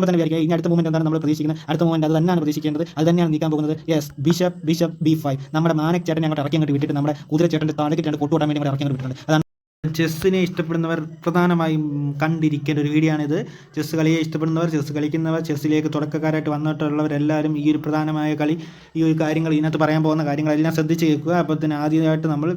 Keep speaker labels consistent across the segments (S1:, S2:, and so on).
S1: കാണുമ്പോൾ തന്നെ വിചാരിക്കുക ഇനി അടുത്ത മൂവ്മെന്റ് എന്താണ് നമ്മൾ പ്രതീക്ഷിക്കുന്നത്? അടുത്ത മൂവ്മെന്റ് അത് തന്നെയാണ് പ്രതീക്ഷിക്കേണ്ടത് അത് തന്നെയാണ് നീക്കാൻ പോകുന്നത്. Yes bishop bishop B five നമ്മുടെ മാനക് ചേട്ടൻ അങ്ങോട്ട് ഇറക്കി അങ്ങോട്ട് വിട്ടിട്ട് നമ്മുടെ കുതിര ചേട്ടന്റെ താഴേക്ക് രണ്ട് കൊട്ടുകൂടാൻ വേണ്ടി ഇറക്കി അങ്ങോട്ട് വിട്ടിട്ടുണ്ട്. അതാണ് ചെസ്സിനെ ഇഷ്ടപ്പെടുന്നവർ പ്രധാനമായും കണ്ടിരിക്കേണ്ട ഒരു വീഡിയോ ആണിത് ചെസ്സ് കളിയെ ഇഷ്ടപ്പെടുന്നവർ ചെസ്സ് കളിക്കുന്നവർ ചെസ്സിലേക്ക് തുടക്കക്കാരായിട്ട് വന്നിട്ടുള്ളവരെല്ലാവരും ഈ ഒരു പ്രധാനമായ കളി ഈ ഒരു കാര്യങ്ങൾ ഇതിനകത്ത് പറയാൻ പോകുന്ന കാര്യങ്ങളെല്ലാം ശ്രദ്ധിച്ച് കേൾക്കുക. അപ്പോൾ തന്നെ ആദ്യമായിട്ട് നമ്മൾ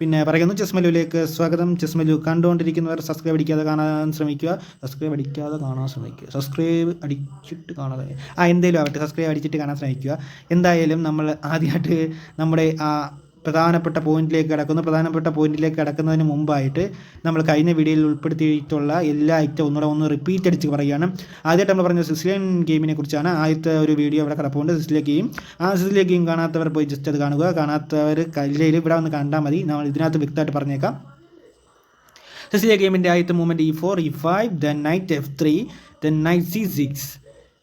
S1: പിന്നെ പറയുന്നു ചെസ്മലുവിലേക്ക് സ്വാഗതം. ചെസ്മലു കണ്ടുകൊണ്ടിരിക്കുന്നവർ സബ്സ്ക്രൈബ് അടിക്കാതെ കാണാൻ ശ്രമിക്കുക. സബ്സ്ക്രൈബ് അടിക്കാതെ കാണാൻ ശ്രമിക്കുക. സബ്സ്ക്രൈബ് അടിച്ചിട്ട് കാണാതെ. ആ എന്തേലും ആവട്ടെ. സബ്സ്ക്രൈബ് അടിച്ചിട്ട് കാണാൻ ശ്രമിക്കുക. എന്തായാലും നമ്മൾ ആദ്യമായിട്ട് നമ്മുടെ ആ പ്രധാനപ്പെട്ട പോയിന്റിലേക്ക് കിടക്കുന്നു. പ്രധാനപ്പെട്ട പോയിന്റിലേക്ക് കിടക്കുന്നതിന് മുമ്പായിട്ട് നമ്മൾ കഴിഞ്ഞ വീഡിയോയിൽ ഉൾപ്പെടുത്തിയിട്ടുള്ള എല്ലാ ഐറ്റം ഒന്നുകൂടെ ഒന്ന് റിപ്പീറ്റ് അടിച്ച് പറയുകയാണ്. ആദ്യമായിട്ട് നമ്മൾ പറഞ്ഞ സിസ്ലിയൻ ഗെയിമിനെ കുറിച്ചാണ് ആദ്യത്തെ ഒരു വീഡിയോ അവിടെ കിടപ്പുണ്ട് സിസ്ലിയ ഗെയിം ആ സിസ്ലിയ ഗെയിം കാണാത്തവർ പോയി ജസ്റ്റ് അത് കാണുക. കാണാത്തവർ കല്ലിൽ ഇവിടെ വന്ന് കണ്ടാൽ മതി. നമ്മൾ ഇതിനകത്ത് വ്യക്തമായിട്ട് പറഞ്ഞേക്കാം. സിസിലിയ ഗെയിമിന്റെ ആദ്യത്തെ movement E four E five then knight F three then knight C six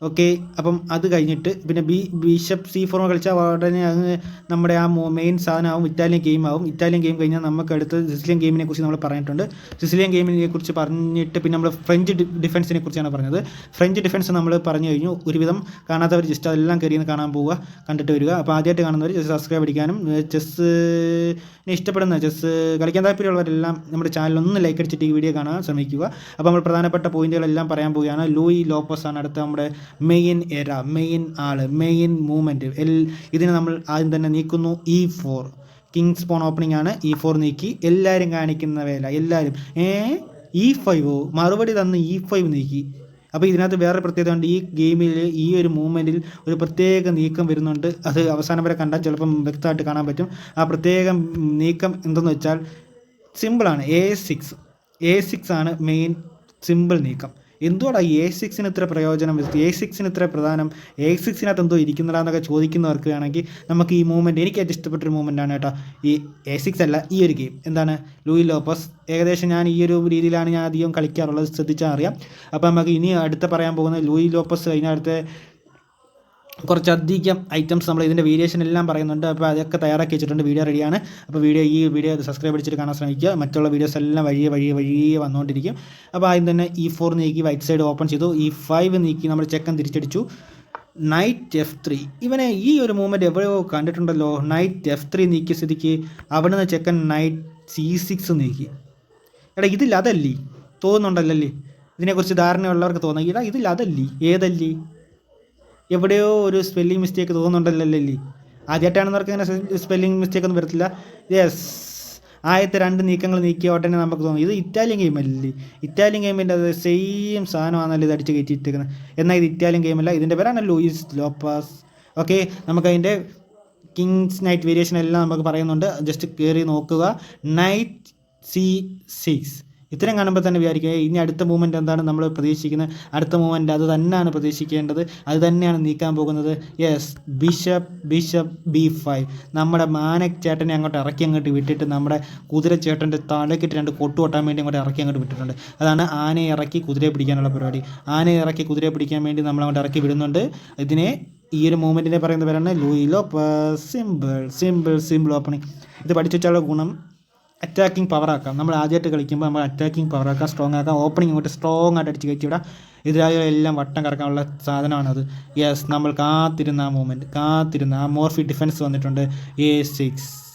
S1: okay അപ്പം അത് കഴിഞ്ഞിട്ട് പിന്നെ ബി ബിഷപ്പ് സി ഫോർ കളിച്ചാൽ ഉടനെ അത് നമ്മുടെ ആ മെയിൻ സാധനമാവും ഇറ്റാലിയൻ ഗെയിം ആവും. ഇറ്റാലിയൻ ഗെയിം കഴിഞ്ഞാൽ നമുക്ക് അടുത്ത് സിസിലിയൻ ഗെയിമിനെ കുറിച്ച് നമ്മൾ പറഞ്ഞിട്ടുണ്ട്. സിസിലിയൻ ഗെയിമിനെ കുറിച്ച് പറഞ്ഞിട്ട് പിന്നെ നമ്മൾ ഫ്രഞ്ച് ഡിഫൻസിനെ കുറിച്ചാണ് പറഞ്ഞത്. ഫ്രഞ്ച് ഡിഫൻസ് നമ്മൾ പറഞ്ഞു കഴിഞ്ഞു. ഒരുവിധം കാണാത്തവർ ജസ്റ്റ് അതെല്ലാം കയറി കാണാൻ പോവുക കണ്ടിട്ട് വരിക. അപ്പോൾ ആദ്യമായിട്ട് കാണുന്നവർ ജസ്റ്റ് സബ്സ്ക്രൈബ് അടിക്കാനും ചെസ്സിനെ ഇഷ്ടപ്പെടുന്ന ചെസ്സ് കളിക്കാൻ താല്പര്യമുള്ളവരെല്ലാം നമ്മുടെ ചാനൽ ഒന്ന് ലൈക്ക് അടിച്ചിട്ട് ഈ വീഡിയോ കാണാൻ ശ്രമിക്കുക. അപ്പോൾ നമ്മൾ പ്രധാനപ്പെട്ട പോയിന്റുകളെല്ലാം പറയാൻ പോവുകയാണ്. ലൂയി ലോപ്പസ് ആണ് അടുത്ത നമ്മുടെ മെയിൻ എര മെയിൻ ആൾ മെയിൻ മൂവ്മെന്റ് എൽ ഇതിനെ നമ്മൾ ആദ്യം തന്നെ നീക്കുന്നു E four king's pawn opening ആണ്. ഇ ഫോർ നീക്കി. എല്ലാവരും കാണിക്കുന്ന വേല. എല്ലാവരും ഏ? ഇ ഫൈവോ മറുപടി തന്ന് ഇ ഫൈവ് നീക്കി. അപ്പോൾ ഇതിനകത്ത് വേറെ പ്രത്യേകത ഉണ്ട് ഈ ഗെയിമിൽ ഈ ഒരു മൂവ്മെന്റിൽ ഒരു പ്രത്യേക നീക്കം വരുന്നുണ്ട്. അത് അവസാനം വരെ കണ്ടാൽ ചിലപ്പം വ്യക്തമായിട്ട് കാണാൻ പറ്റും. ആ പ്രത്യേക നീക്കം എന്തെന്ന് വെച്ചാൽ സിമ്പിളാണ് എ സിക്സ് എ സിക്സ് ആണ് മെയിൻ സിമ്പിൾ നീക്കം. എന്തുകൊണ്ടാ എ സിക്സിന് ഇത്ര പ്രയോജനം? എ സിക്സിന് ഇത്ര പ്രധാനം? എ സിക്സിനകത്ത് എന്തോ ഇരിക്കുന്നതാന്നൊക്കെ ചോദിക്കുന്നവർക്ക് വേണമെങ്കിൽ നമുക്ക് ഈ മൂവ്മെന്റ് എനിക്ക് ഏറ്റവും ഇഷ്ടപ്പെട്ടൊരു മൂവ്മെന്റ് ആണ് കേട്ടോ ഈ എ സിക്സ് അല്ല ഈ ഒരു ഗെയിം എന്താണ്? ലൂയി ലോപ്പസ് ഏകദേശം ഞാൻ ഈ ഒരു രീതിയിലാണ് ഞാൻ അധികം കളിക്കാറുള്ളത്. ശ്രദ്ധിച്ചാൽ അറിയാം. അപ്പോൾ നമുക്ക് ഇനി അടുത്ത പറയാൻ പോകുന്നത് ലൂയി ലോപ്പസ് കഴിഞ്ഞ അടുത്ത കുറച്ചധികം ഐറ്റംസ് നമ്മൾ ഇതിന്റെ വേരിയേഷൻ എല്ലാം പറയുന്നുണ്ട്. അപ്പോൾ അതൊക്കെ തയ്യാറാക്കി വെച്ചിട്ടുണ്ട്. വീഡിയോ റെഡിയാണ് അപ്പോൾ വീഡിയോ ഈ വീഡിയോ സബ്സ്ക്രൈബ് അടിച്ചിട്ട് കാണാൻ ശ്രമിക്കുക. മറ്റുള്ള വീഡിയോസ് എല്ലാം വഴിയെ വഴിയെ വഴിയെ വന്നുകൊണ്ടിരിക്കും. അപ്പോൾ ആദ്യം തന്നെ ഇ ഫോർ നീക്കി വൈറ്റ് സൈഡ് ഓപ്പൺ ചെയ്തു. ഇ ഫൈവ് നീക്കി നമ്മൾ ചെക്കൻ തിരിച്ചടിച്ചു. നൈറ്റ് എഫ് ത്രീ ഇവനെ ഈ ഒരു മൂവ്മെന്റ് എവിടെയോ കണ്ടിട്ടുണ്ടല്ലോ. നൈറ്റ് എഫ് ത്രീ നീക്കിയ സ്ഥിതിക്ക് അവിടെ നിന്ന് ചെക്കൻ നൈറ്റ് സി സിക്സ് നീക്കി. എടാ ഇതിൽ അതല്ലേ? തോന്നുന്നുണ്ടല്ലേ ഇതിനെക്കുറിച്ച് ധാരണയുള്ളവർക്ക് തോന്നുന്നു. എടാ ഇതിൽ അതല്ലേ? ഏതല്ലേ? എവിടെയോ ഒരു സ്പെല്ലിംഗ് മിസ്റ്റേക്ക് തോന്നുന്നുണ്ടല്ലോ ആദ്യമായിട്ടാണെന്നവർക്ക് അങ്ങനെ സ്പെല്ലിംഗ് മിസ്റ്റേക്ക് ഒന്നും വരത്തില്ല. യെസ് ആദ്യത്തെ രണ്ട് നീക്കങ്ങൾ നീക്കിയ ഉടനെ നമുക്ക് തോന്നും. ഇത് ഇറ്റാലിയൻ ഗെയിം അല്ലേ ഇറ്റാലിയൻ ഗെയിമിന്റെ അത് സെയിം സാധനമാണല്ലോ ഇത് അടിച്ച് കയറ്റിയിട്ടിരിക്കുന്നത്. എന്നാൽ ഇത് ഇറ്റാലിയൻ ഗെയിമല്ല ഇതിന്റെ പേരാണ് ലൂയിസ് ലോപ്പാസ് ഓക്കെ നമുക്കതിന്റെ കിങ്സ് നൈറ്റ് വേരിയേഷൻ എല്ലാം നമുക്ക് പറയുന്നുണ്ട്. ജസ്റ്റ് കയറി നോക്കുക. നൈറ്റ് സി സിക്സ് ഇത്രയും കാണുമ്പോൾ തന്നെ വിചാരിക്കുക ഇനി അടുത്ത മൂവ്മെന്റ് എന്താണ് നമ്മൾ പ്രതീക്ഷിക്കുന്നത്? അടുത്ത മൂവ്മെന്റ് അത് തന്നെയാണ് പ്രതീക്ഷിക്കേണ്ടത്. അത് തന്നെയാണ് നീക്കാൻ പോകുന്നത്. Yes bishop bishop B five നമ്മുടെ മാനക് ചേട്ടനെ അങ്ങോട്ട് ഇറക്കി അങ്ങോട്ട് വിട്ടിട്ട് നമ്മുടെ കുതിര ചേട്ടന്റെ തലക്കിട്ട് രണ്ട് കൊട്ടു കൊട്ടാൻ വേണ്ടി അങ്ങോട്ട് ഇറക്കി അങ്ങോട്ട് വിട്ടിട്ടുണ്ട്. അതാണ് ആനയെ ഇറക്കി കുതിരയെ പിടിക്കാനുള്ള പരിപാടി. ആനയെ ഇറക്കി കുതിരയെ പിടിക്കാൻ വേണ്ടി നമ്മൾ അങ്ങോട്ട് ഇറക്കി വിടുന്നുണ്ട്. ഇതിനെ ഈ ഒരു മൂവ്മെന്റിനെ പറയുന്ന പേരാണ് ലൂയിലോ സിമ്പിൾ സിമ്പിൾ സിമ്പിൾ ഓപ്പണിംഗ് ഇത് പഠിച്ചു വെച്ചാലുള്ള ഗുണം അറ്റാക്കിംഗ് പവർ ആക്കാം. നമ്മൾ ആദ്യമായിട്ട് കളിക്കുമ്പോൾ നമ്മൾ അറ്റാക്കിംഗ് പവർ ആക്കാം സ്ട്രോങ് ആക്കാം. ഓപ്പണിംഗ് ഇങ്ങോട്ട് സ്ട്രോങ് ആയിട്ട് അടിച്ച് കയറ്റി വിടാം. എതിരാളികളെല്ലാം വട്ടം കറക്കാനുള്ള സാധനമാണത്. യെസ് നമ്മൾ കാത്തിരുന്ന ആ മൂവ്മെന്റ് കാത്തിരുന്ന ആ മോർഫി ഡിഫൻസ് വന്നിട്ടുണ്ട്. എ സിക്സ്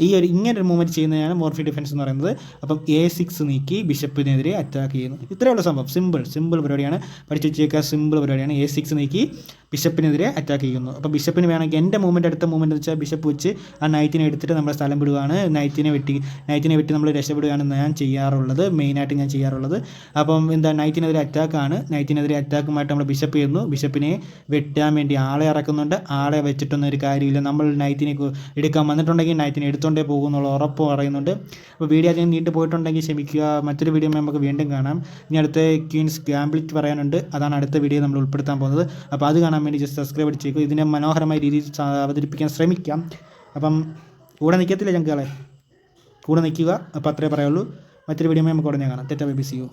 S1: ഈ ഒരു ഇങ്ങനെ ഒരു മൂവ്മെന്റ് ചെയ്യുന്നതാണ് മോർഫി ഡിഫൻസ് എന്ന് പറയുന്നത്. അപ്പം എ സിക്സ് നീക്കി ബിഷപ്പിനെതിരെ അറ്റാക്ക് ചെയ്യുന്നു. ഇത്രയുള്ള സംഭവം. സിമ്പിൾ സിമ്പിൾ പരിപാടിയാണ്. പഠിച്ചു വെച്ചേക്കുക സിമ്പിൾ പരിപാടിയാണ്. എ സിക്സ് നീക്കി ബിഷപ്പിനെതിരെ അറ്റാക്ക് ചെയ്യുന്നു. അപ്പോൾ ബിഷപ്പിന് വേണമെങ്കിൽ എന്റെ മൂവ്മെന്റ് അടുത്ത മൂവ്മെന്റ് വെച്ചാൽ ബിഷപ്പ് വെച്ച് ആ നൈറ്റിനെ എടുത്തിട്ട് നമ്മൾ സ്ഥലം വിടുകയാണ് നൈറ്റിനെ വെട്ടി നൈറ്റിനെ വെട്ടി നമ്മൾ രക്ഷപ്പെടുകയാണ് ഞാൻ ചെയ്യാറുള്ളത്. മെയിനായിട്ട് ഞാൻ ചെയ്യാറുള്ളത്. അപ്പം എന്താ നൈറ്റിനെതിരെ അറ്റാക്കാണ് നൈറ്റിനെതിരെ അറ്റാക്കുമായിട്ട് നമ്മൾ ബിഷപ്പ് ചെയ്യുന്നു. ബിഷപ്പിനെ വെട്ടാൻ വേണ്ടി ആളെ ഇറക്കുന്നുണ്ട്. ആളെ വെച്ചിട്ടൊന്നും ഒരു കാര്യമില്ല. നമ്മൾ നൈറ്റിനെ എടുക്കാൻ വന്നിട്ടുണ്ടെങ്കിൽ നൈറ്റിനെ എടുത്തുകൊണ്ടേ പോകുന്നുള്ള ഉറപ്പ് പറയുന്നുണ്ട്. അപ്പോൾ വീഡിയോ അധികം നീണ്ടു പോയിട്ടുണ്ടെങ്കിൽ ക്ഷമിക്കുക. മറ്റൊരു വീഡിയോ നമുക്ക് വീണ്ടും കാണാം. ഇനി അടുത്ത ക്വീൻസ് ഗാംബ്ലിറ്റ് പറയാനുണ്ട്. അതാണ് അടുത്ത വീഡിയോ നമ്മൾ ഉൾപ്പെടുത്താൻ പോകുന്നത്. അപ്പോൾ അത് കാണാൻ വേണ്ടി ജസ്റ്റ് സബ്സ്ക്രൈബ് അടിച്ചേക്കും. ഇതിനെ മനോഹരമായ രീതിയിൽ അവതരിപ്പിക്കാൻ ശ്രമിക്കാം. അപ്പം കൂടെ നിൽക്കത്തില്ല ഞങ്ങളെ കൂടെ നിൽക്കുക. അപ്പോൾ അത്രേ പറയുള്ളൂ. മറ്റൊരു വീഡിയോ നമുക്ക് ഉടനെ കാണാം. തെറ്റാ ബി സി യു